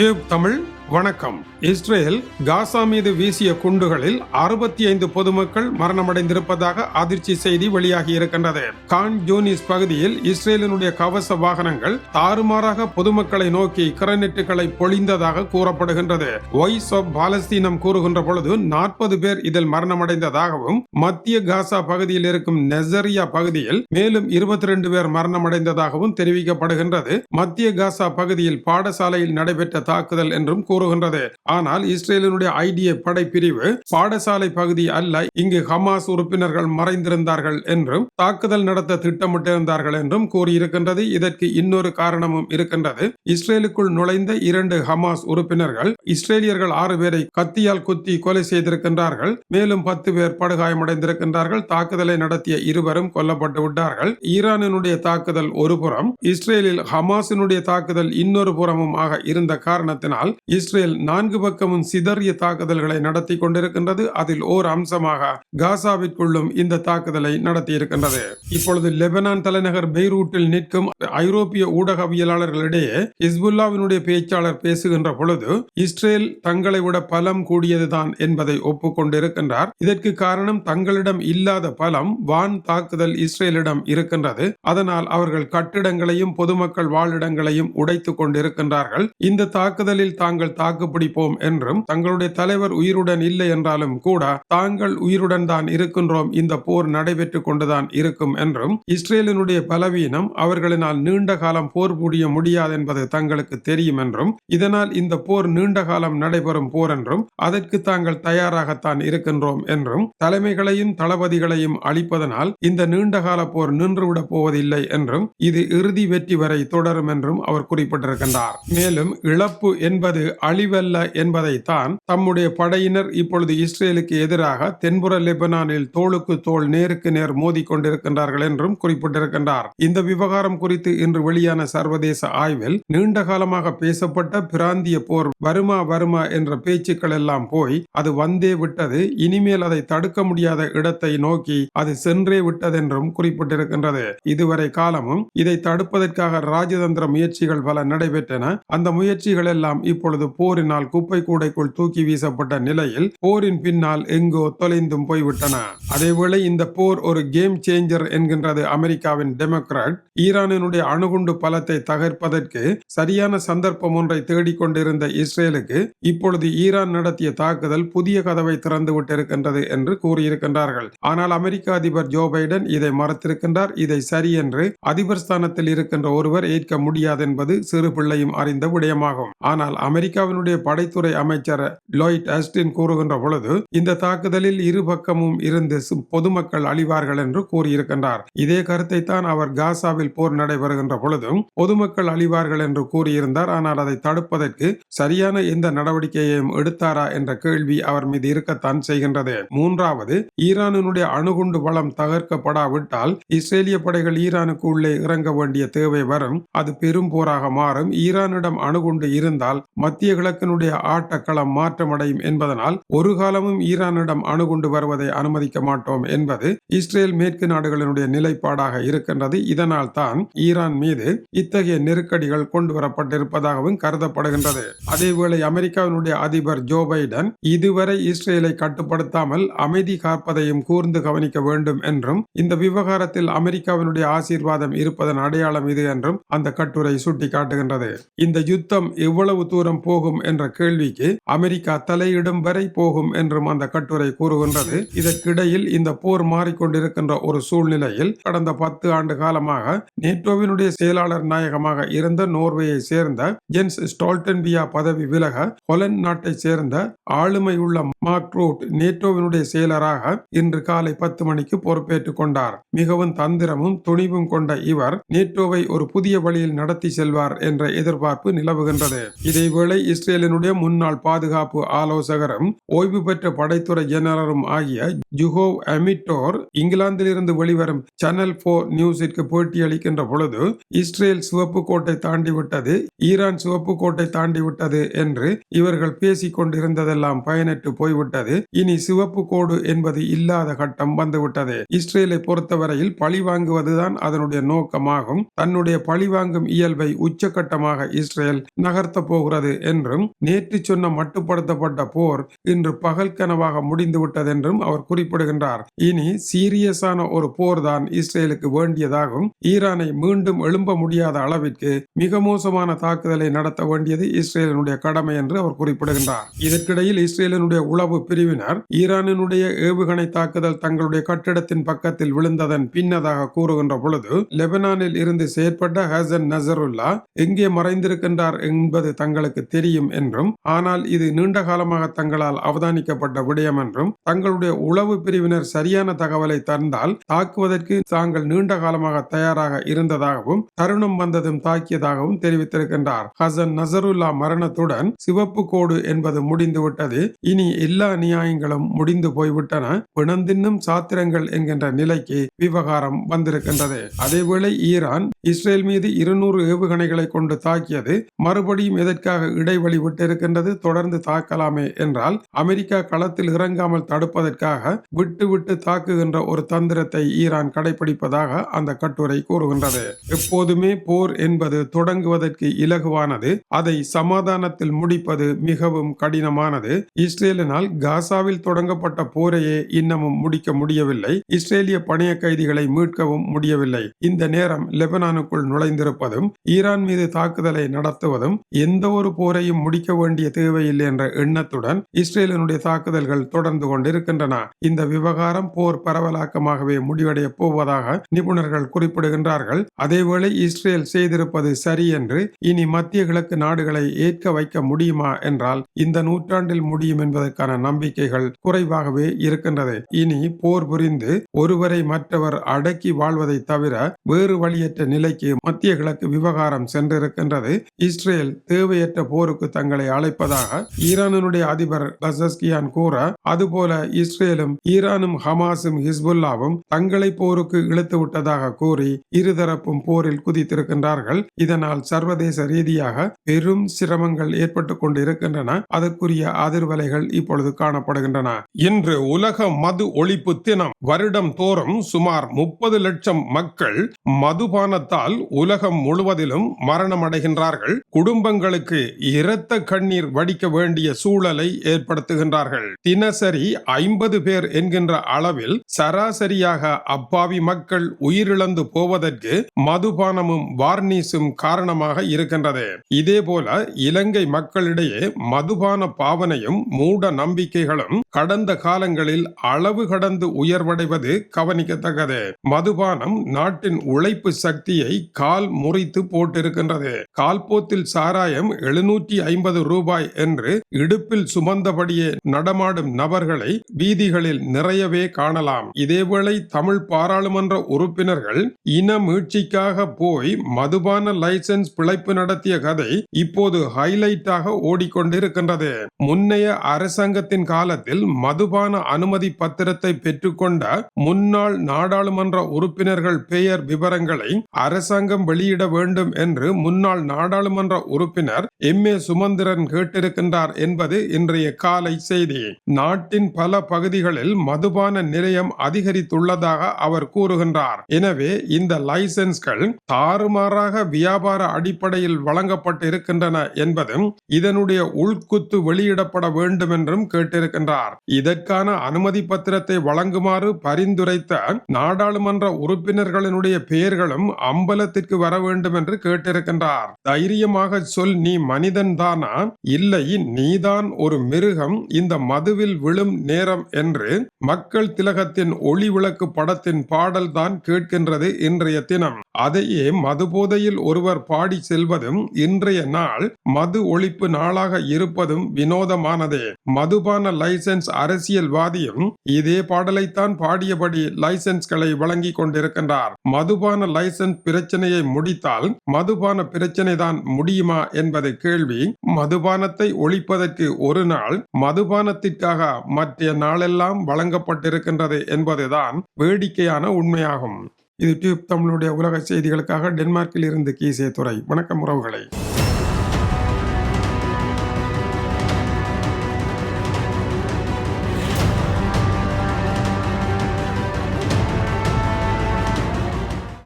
Tube Tamil வணக்கம். Israel Gaza மீது வீசிய குண்டுகளில் அறுபத்தி ஐந்து பொதுமக்கள் மரணமடைந்திருப்பதாக அதிர்ச்சி செய்தி வெளியாகி இருக்கின்றது. கான் ஜூனிஸ் பகுதியில் இஸ்ரேலினுடைய கவச வாகனங்கள் தாறுமாறாக பொதுமக்களை நோக்கி கிரனெட்டுகளை பொழிந்ததாக கூறப்படுகின்றது. வாய்ஸ் ஆஃப் பாலஸ்தீனம் கூறுகின்ற பொழுது நாற்பது பேர் இதில் மரணமடைந்ததாகவும் மத்திய காசா பகுதியில் இருக்கும் நெசரியா பகுதியில் மேலும் இருபத்தி ரெண்டு பேர் மரணமடைந்ததாகவும் தெரிவிக்கப்படுகின்றது. மத்திய காசா பகுதியில் பாடசாலையில் நடைபெற்ற தாக்குதல் என்றும் கூறுகின்றது. ஆனால் இஸ்ரேலினுடைய ஐடிய படைப்பிரிவு பாடசாலை பகுதி அல்ல இங்கு ஹமாஸ் உறுப்பினர்கள் மறைந்திருந்தார்கள் என்றும் தாக்குதல் நடத்த திட்டமிட்டிருந்தார்கள் என்றும் கூறியிருக்கின்றது. இதற்கு இன்னொரு காரணமும் இருக்கின்றது. இஸ்ரேலுக்குள் நுழைந்த இரண்டு ஹமாஸ் உறுப்பினர்கள் இஸ்ரேலியர்கள் ஆறு பேரை கத்தியால் குத்தி கொலை செய்திருக்கின்றார்கள். மேலும் பத்து பேர் படுகாயமடைந்திருக்கின்றார்கள். தாக்குதலை நடத்திய இருவரும் கொல்லப்பட்டு விட்டார்கள். ஈரானினுடைய தாக்குதல் ஒரு புறம் இஸ்ரேலில் ஹமாஸினுடைய தாக்குதல் இன்னொரு புறமும் ஆக இருந்த காரணத்தினால் இஸ்ரேல் இஸ்ரேல் நான்கு பக்கமும் சிதறிய தாக்குதல்களை நடத்தி கொண்டிருக்கின்றது. அதில் ஓர் அம்சமாக காசாவிற்குள்ளும் இந்த தாக்குதலை நடத்தியிருக்கின்றது. இப்பொழுது லெபனான் தலைநகர் பெய்ரூட்டில் நிற்கும் ஐரோப்பிய ஊடகவியலாளர்களிடையே ஹிஸ்புல்லாவினுடைய பேச்சாளர் பேசுகின்ற பொழுது இஸ்ரேல் தங்களை விட பலம் கூடியதுதான் என்பதை ஒப்புக்கொண்டிருக்கின்றார். இதற்கு காரணம் தங்களிடம் இல்லாத பலம் வான் தாக்குதல் இஸ்ரேலிடம் இருக்கின்றது. அதனால் அவர்கள் கட்டிடங்களையும் பொதுமக்கள் வாழிடங்களையும் உடைத்துக் கொண்டிருக்கின்றார்கள். இந்த தாக்குதலில் தாங்கள் தாக்குப்பிடிப்போம் என்றும் தங்களுடைய தலைவர் உயிருடன் இல்லை என்றாலும் கூட தாங்கள் உயிருடன் தான் இருக்கின்றோம் இந்த போர் நடைபெற்றுக் கொண்டுதான் இருக்கும் என்றும் இஸ்ரேலினுடைய பலவீனம் அவர்களினால் நீண்ட காலம் போர் புரிய முடியாது என்பது தங்களுக்கு தெரியும் என்றும் இதனால் இந்த போர் நீண்ட காலம் நடைபெறும் போர் என்றும் அதற்கு தாங்கள் தயாராகத்தான் இருக்கின்றோம் என்றும் தலைமைகளையும் தளபதிகளையும் அளிப்பதனால் இந்த நீண்டகால போர் நின்றுவிடப் போவதில்லை என்றும் இது இறுதி வெற்றி வரை தொடரும் என்றும் அவர் குறிப்பிட்டிருக்கின்றார். மேலும் இழப்பு என்பது அழிவல்ல என்பதைத்தான் தம்முடைய படையினர் இப்பொழுது இஸ்ரேலுக்கு எதிராக தென்புற லெபனானில் தோளுக்கு தோல் நேருக்கு நேர் மோதி கொண்டிருக்கின்றார்கள் என்றும் குறிப்பிட்டிருக்கின்றார். இந்த விவகாரம் குறித்து இன்று வெளியான சர்வதேச ஆய்வில் நீண்ட காலமாக பேசப்பட்ட பிராந்திய போர் வருமா வருமா என்ற பேச்சுக்கள் எல்லாம் போய் அது வந்தே விட்டது. இனிமேல் அதை தடுக்க முடியாத இடத்தை நோக்கி அது சென்றே விட்டதென்றும் குறிப்பிட்டிருக்கின்றது. இதுவரை காலமும் இதை தடுப்பதற்காக ராஜதந்திர முயற்சிகள் பல நடைபெற்றன. அந்த முயற்சிகள் எல்லாம் இப்பொழுது போரினால் குப்பை கூடைக்குள் தூக்கி வீசப்பட்ட நிலையில் போரின் பின்னால் எங்கோ தொலைந்தும் போய்விட்டன. அதேவேளை இந்த போர் ஒரு கேம் சேஞ்சர் என்கின்றது அமெரிக்காவின் டெமோக்ராட். ஈரானினுடைய அணுகுண்டு பலத்தை தகர்ப்பதற்கு சரியான சந்தர்ப்பம் ஒன்றை தேடிக்கொண்டிருந்த இஸ்ரேலுக்கு இப்பொழுது ஈரான் நடத்திய தாக்குதல் புதிய கதவை திறந்து விட்டிருக்கின்றது என்று கூறியிருக்கின்றார்கள். ஆனால் அமெரிக்க அதிபர் ஜோ பைடன் இதை மறத்திருக்கின்றார். இதை சரி என்று அதிபர் ஸ்தானத்தில் இருக்கின்ற ஒருவர் ஏற்க முடியாது என்பது சிறு பிள்ளையும் அறிந்த விடயமாகும். ஆனால் அமெரிக்க அமெரிக்காவினுடைய படைத்துறை அமைச்சர் லாய்ட் அஸ்டின் கூறுகின்ற பொழுது இந்த தாக்குதலில் இரு பக்கமும் இருந்து பொதுமக்கள் அழிவார்கள் என்று கூறியிருக்கின்றார். இதே கருத்தை தான் அவர் காசாவில் போர் நடைபெறுகின்ற பொழுதும் பொதுமக்கள் அழிவார்கள் என்று கூறியிருந்தார். ஆனால் அதை தடுப்பதற்கு சரியான எந்த நடவடிக்கையையும் எடுத்தாரா என்ற கேள்வி அவர் மீது இருக்கத்தான் செய்கின்றது. மூன்றாவது ஈரானினுடைய அணுகுண்டு பலம் தகர்க்கப்படாவிட்டால் இஸ்ரேலிய படைகள் ஈரானுக்கு உள்ளே இறங்க வேண்டிய தேவை வரும். அது பெரும் போராக மாறும். ஈரானிடம் அணுகுண்டு இருந்தால் மத்திய மத்திய கிழக்கினுடைய ஆட்டக்களம் மாற்றமடையும் என்பதனால் ஒரு காலமும் ஈரானிடம் அணுகுண்டு வருவதை அனுமதிக்க மாட்டோம் என்பது இஸ்ரேல் மேற்கு நாடுகளினுடைய நிலைப்பாடாக இருக்கின்றது. இதனால் தான் ஈரான் மீது இத்தகைய நெருக்கடிகள் கொண்டு வரப்பட்டிருப்பதாகவும் கருதப்படுகின்றது. அதேவேளை அமெரிக்காவினுடைய அதிபர் ஜோ பைடன் இதுவரை இஸ்ரேலை கட்டுப்படுத்தாமல் அமைதி காப்பதையும் கூர்ந்து கவனிக்க வேண்டும் என்றும் இந்த விவகாரத்தில் அமெரிக்காவினுடைய ஆசீர்வாதம் இருப்பதன் அடையாளம் இது என்றும் அந்த கட்டுரை சுட்டிக்காட்டுகின்றது. இந்த யுத்தம் எவ்வளவு தூரம் போகும் போகும் என்ற கேள்விக்கு அமெரிக்கா தலையிடும் வரை போகும் என்றும் அந்த கட்டுரை கூறுகின்றது. இதற்கிடையில் இந்த போர் மாறிக்கொண்டிருக்கின்ற ஒரு சூழ்நிலையில் கடந்த பத்து ஆண்டு காலமாக நேட்டோவினுடைய செயலாளர் நாயகமாக இருந்த நோர்வேயை சேர்ந்த ஜென்ஸ் ஸ்டால்டன்பியா பதவி விலக ஹொலண்ட் நாட்டை சேர்ந்த ஆளுமை உள்ள மார்க் ரூட் நேட்டோவினுடைய செயலராக இன்று காலை பத்து மணிக்கு பொறுப்பேற்றுக் கொண்டார். மிகவும் தந்திரமும் துணிவும் கொண்ட இவர் நேட்டோவை ஒரு புதிய வழியில் நடத்தி செல்வார் என்ற எதிர்பார்ப்பு நிலவுகின்றது. இதேவேளை இஸ்ரேலினுடைய முன்னாள் பாதுகாப்பு ஆலோசகரும் ஓய்வு பெற்ற படைத்துறை ஜெனரலும் ஆகிய ஜுஹோவ் அமிட்டோர் இங்கிலாந்திலிருந்து வெளிவரும் சேனல் போர் நியூஸிற்கு பேட்டியளிக்கின்ற பொழுது இஸ்ரேல் சிவப்பு கோட்டை தாண்டிவிட்டது ஈரான் சிவப்பு கோட்டை தாண்டிவிட்டது என்று இவர்கள் பேசிக் கொண்டிருந்ததெல்லாம் பயனற்று போய்விட்டது. இனி சிவப்பு கோடு என்பது இல்லாத கட்டம் வந்துவிட்டது. இஸ்ரேலை பொறுத்தவரையில் பழி வாங்குவதுதான் அதனுடைய நோக்கமாகும். தன்னுடைய பழிவாங்கும் இயல்பை உச்சகட்டமாக இஸ்ரேல் நகர்த்த போகிறது என்று என்றும் நேற்று சொன்ன மட்டுப்படுத்தப்பட்ட போர் இன்று பகல் கனவாக முடிந்துவிட்டது என்றும் அவர் குறிப்பிடுகின்றார். இனி சீரியஸான ஒரு போர் தான் இஸ்ரேலுக்கு வேண்டியதாகும். ஈரானை மீண்டும் எழும்ப முடியாத அளவிற்கு மிக மோசமான தாக்குதலை நடத்த வேண்டியது இஸ்ரேலினுடைய கடமை என்று அவர் குறிப்பிடுகின்றார். இதற்கிடையில் இஸ்ரேலினுடைய உளவு பிரிவினர் ஈரானினுடைய ஏவுகணை தாக்குதல் தங்களுடைய கட்டிடத்தின் பக்கத்தில் விழுந்ததன் பின்னதாக கூறுகின்ற பொழுது லெபனானில் இருந்து செயற்பட்ட ஹசன் நசருல்லா எங்கே மறைந்திருக்கின்றார் என்பது தங்களுக்கு தெரியும் என்றும் ஆனால் இது நீண்ட காலமாக தங்களால் அவதானிக்கப்பட்ட விடயம் என்றும் தங்களுடைய உளவு பிரிவினர் சரியான தகவலை தந்தால் தாக்குவதற்கு தாங்கள் நீண்ட காலமாக தயாராக இருந்ததாகவும் தருணம் வந்ததும் தாக்கியதாகவும் தெரிவித்திருக்கின்றார். ஹசன் நசருல்லா மரணத்துடன் சிவப்பு கோடு என்பது முடிந்துவிட்டது. இனி எல்லா நியாயங்களும் முடிந்து போய்விட்டன. பிணந்தின்னும் சாத்திரங்கள் என்கின்ற நிலைக்கு விவகாரம் வந்திருக்கின்றது. அதேவேளை ஈரான் இஸ்ரேல் மீது இருநூறு ஏவுகணைகளை கொண்டு தாக்கியது மறுபடியும் எதற்காக இடை வழிவிட்டிருக்கின்றது தொடர்ந்து தாக்கலாமே என்றால் அமெரிக்கா களத்தில் இறங்காமல் தடுப்பதற்காக விட்டு விட்டு தாக்குகின்ற ஒரு தந்திரத்தை ஈரான் கடைபிடிப்பதாக அந்த கட்டுரை கூறுகின்றது. எப்போதுமே போர் என்பது தொடங்குவதற்கு இலகுவானது அதை சமாதானத்தில் முடிப்பது மிகவும் கடினமானது. இஸ்ரேலினால் காசாவில் தொடங்கப்பட்ட போரையே இன்னமும் முடிக்க முடியவில்லை. இஸ்ரேலிய பணைய கைதிகளை மீட்கவும் முடியவில்லை. இந்த நேரம் லெபனானுக்குள் நுழைந்திருப்பதும் ஈரான் மீது தாக்குதலை நடத்துவதும் எந்த ஒரு போரை போரையும் முடிக்க வேண்டிய தேவையில்லை என்ற எண்ணத்துடன் இஸ்ரேலினுடைய தாக்குதல்கள் தொடர்ந்து கொண்டிருக்கின்றன. இந்த விவகாரம் போர் பரவலாக்கமாகவே முடிவடைய போவதாக நிபுணர்கள் குறிப்பிடுகின்றார்கள். அதேவேளை இஸ்ரேல் செய்திருப்பது சரி என்று இனி மத்திய கிழக்கு நாடுகளை ஏற்க வைக்க முடியுமா என்றால் இந்த நூற்றாண்டில் முடியும் என்பதற்கான நம்பிக்கைகள் குறைவாகவே இருக்கின்றது. இனி போர் புரிந்து ஒருவரை மற்றவர் அடக்கி வாழ்வதை தவிர வேறு வழியற்ற நிலைக்கு மத்திய கிழக்கு விவகாரம் சென்றிருக்கின்றது. இஸ்ரேல் தேவையற்ற போர் போருக்கு தங்களை அழைப்பதாக ஈரானினுடைய அதிபர் பசஸ்கியான் கூற அதுபோல இஸ்ரேலும் ஈரானும் ஹமாஸும் ஹிஸ்புல்லாவும் தங்களை போருக்கு இழுத்து விட்டதாக கூறி இருதரப்பும் போரில் குதித்திருக்கின்றார்கள். இதனால் சர்வதேச ரீதியாக பெரும் சிரமங்கள் ஏற்பட்டு கொண்டிருக்கின்றன. அதற்குரிய அதிர்வலைகள் இப்பொழுது காணப்படுகின்றன. இன்று உலக மது ஒழிப்பு தினம். வருடம் தோறும் சுமார் முப்பது லட்சம் மக்கள் மதுபானத்தால் உலகம் முழுவதிலும் மரணமடைகின்றார்கள். குடும்பங்களுக்கு இரத்த கண்ணீர் வடிக்க வேண்டிய சூழலை ஏற்படுத்துகின்றார்கள். தினசரி ஐம்பது பேர் என்கின்ற அளவில் சராசரியாக அப்பாவி மக்கள் உயிரிழந்து போவதற்கு மதுபானமும் வார்னிஸும் காரணமாக இருக்கின்றது. இதேபோல இலங்கை மக்களிடையே மதுபான பாவனையும் மூட நம்பிக்கைகளும் கடந்த காலங்களில் அளவு கடந்து உயர்வடைவது கவனிக்கத்தக்கது. மதுபானம் நாட்டின் உழைப்பு சக்தியை கால் முறித்து போட்டிருக்கின்றது. கால்போத்தில் சாராயம் எழுநூற்றி நூற்றி ஐம்பது ரூபாய் என்று இடுப்பில் சுமந்தபடியே நடமாடும் நபர்களை வீதிகளில் நிறையவே காணலாம். இதேவேளை தமிழ் பாராளுமன்ற உறுப்பினர்கள் இன மீட்சிக்காக போய் மதுபான லைசன்ஸ் பிழைப்பு நடத்திய கதை இப்போது ஹைலைட்டாக ஓடிக்கொண்டிருக்கின்றது. முன்னைய அரசாங்கத்தின் காலத்தில் மதுபான அனுமதி பத்திரத்தை பெற்றுக்கொண்ட முன்னாள் நாடாளுமன்ற உறுப்பினர்கள் பெயர் விவரங்களை அரசாங்கம் வெளியிட வேண்டும் என்று முன்னாள் நாடாளுமன்ற உறுப்பினர் எம் ஏ சுமந்திரன் கேட்டிருக்கின்றார் என்பது இன்றைய காலை செய்தி. நாட்டின் பல பகுதிகளில் மதுபான நிலையம் அதிகரித்துள்ளதாக அவர் கூறுகின்றார். எனவே இந்த லைசென்ஸ்கள் தாறுமாறாக வியாபார அடிப்படையில் வழங்கப்பட்டு இருக்கின்றன என்பதும் இதனுடைய உள்குத்து வெளியிடப்பட வேண்டும் என்றும் கேட்டிருக்கின்றார். இதற்கான அனுமதி பத்திரத்தை வழங்குமாறு பரிந்துரைத்த நாடாளுமன்ற உறுப்பினர்களினுடைய பெயர்களும் அம்பலத்திற்கு வர வேண்டும் என்று கேட்டிருக்கின்றார். தைரியமாக சொல் நீ மனிதன் தானா இல்லை நீதான் ஒரு மிருகம் இந்த மதுவில் விழும் நேரம் என்று மக்கள் திலகத்தின் ஒளி விளக்கு படத்தின் பாடல்தான் கேட்கின்றது இன்றைய தினம். அதையே மது போதையில் ஒருவர் பாடி செல்வதும் இன்றைய நாள் மது ஒழிப்பு நாளாக இருப்பதும் வினோதமானதே. மதுபான லைசென்ஸ் அரசியல்வாதியும் இதே பாடலைத்தான் பாடியபடி லைசென்ஸ்களை வழங்கி கொண்டிருக்கின்றார். மதுபான லைசன்ஸ் பிரச்சனையை முடித்தால் மதுபான பிரச்சனை தான் முடியுமா என்பது கேள்வி மதுபானத்தை ஒழிப்பதற்கு ஒரு நாள் மதுபானத்திற்காக மற்ற நாளெல்லாம் வழங்கப்பட்டிருக்கின்றது என்பதுதான் வேடிக்கையான உண்மையாகும். இது டியூப் தமிழுடைய உலக செய்திகளுக்காக டென்மார்க்கில் இருந்து கீசே துறை வணக்கம் உறவுகளை.